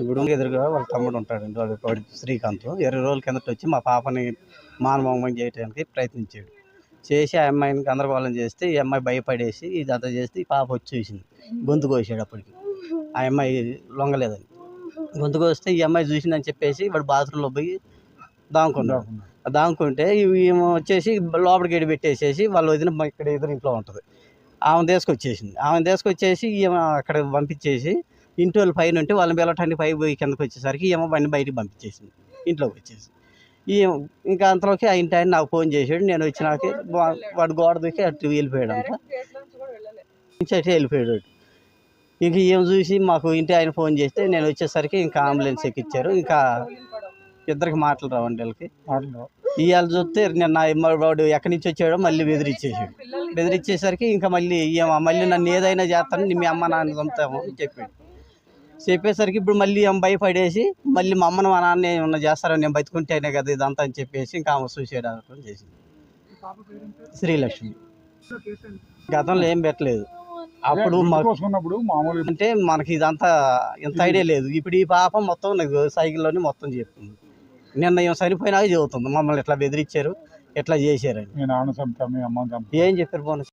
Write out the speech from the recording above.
ఇప్పుడు ఎదురుగా వాళ్ళ తమ్ముడు ఉంటాడండి. వాడు వాడు శ్రీకాంత్. ఇరవై రోజుల కిందట వచ్చి మా పాపని మానభంగం చేయడానికి ప్రయత్నించాడు. చేసి ఆ అమ్మాయిని గందరగోళం చేస్తే ఈ అమ్మాయి భయపడేసి ఇదంతా చేస్తే ఈ పాప వచ్చి చూసింది గొంతు కోసాడు అప్పటికి. ఆ అమ్మాయి లొంగలేదని గొంతు కోస్తే ఈ అమ్మాయి చూసిందని చెప్పేసి వాడు బాత్రూంలో పోయి దాముకున్నాడు దాముకుంటే ఈమె వచ్చేసి లోపలికి గడి పెట్టేసేసి వాళ్ళ వదిన మా ఇక్కడ ఎదురు ఇంట్లో ఉంటుంది. ఆమె తీసుకొచ్చేసింది. ఆమె తీసుకొచ్చేసి ఈమె అక్కడ పంపించేసి ఇంటి వాళ్ళు పైన ఉంటే వాళ్ళని వెళ్ళటానికి పై పోయి కిందకి వచ్చేసరికి ఈమె బండి బయటికి పంపించేసింది. ఇంట్లోకి వచ్చేసి. ఈ ఇంకా అంతలోకి ఆ ఇంటి ఆయన నాకు ఫోన్ చేసాడు నేను వచ్చినాక వాడు గోడ దూకి అటు వెళ్ళిపోయాడు అంట అటు వెళ్ళిపోయాడు. ఇంక ఏం చూసి మాకు ఇంటి ఆయన ఫోన్ చేస్తే నేను వచ్చేసరికి ఇంకా అంబులెన్స్ ఎక్కిచ్చారు. ఇంకా ఇద్దరికి మాటలు రావండి వీళ్ళకి. ఇవాళ చూస్తే నిన్న వాడు ఎక్కడి నుంచి వచ్చాడో మళ్ళీ బెదిరిచ్చేసాడు. బెదిరిచ్చేసరికి ఇంకా మళ్ళీ మళ్ళీ నన్ను ఏదైనా చేస్తాను మీ అమ్మ నాన్న చంపుతాము అని చెప్పాడు. చెప్పేసరికి ఇప్పుడు మళ్ళీ ఏం భయపడేసి మళ్ళీ మా అమ్మను మా నాన్న ఏమన్నా చేస్తారని నేను బతుకుంటేనే కదా ఇదంతా అని చెప్పేసి ఇంకా ఆమె సూసైడ్ అవ్వడం చేసింది. శ్రీలక్ష్మి. గతంలో ఏం పెట్టలేదు. అప్పుడు అంటే మనకి ఇదంతా ఇంత ఐడియా లేదు. ఇప్పుడు ఈ పాప మొత్తం నాకు సైకిల్లోనే మొత్తం చెప్తుంది. నిన్న చనిపోయినాక చెబుతుంది మమ్మల్ని ఎట్లా బెదిరించారు? ఎట్లా చంపుతా ఏం చెప్పారు పోనీ?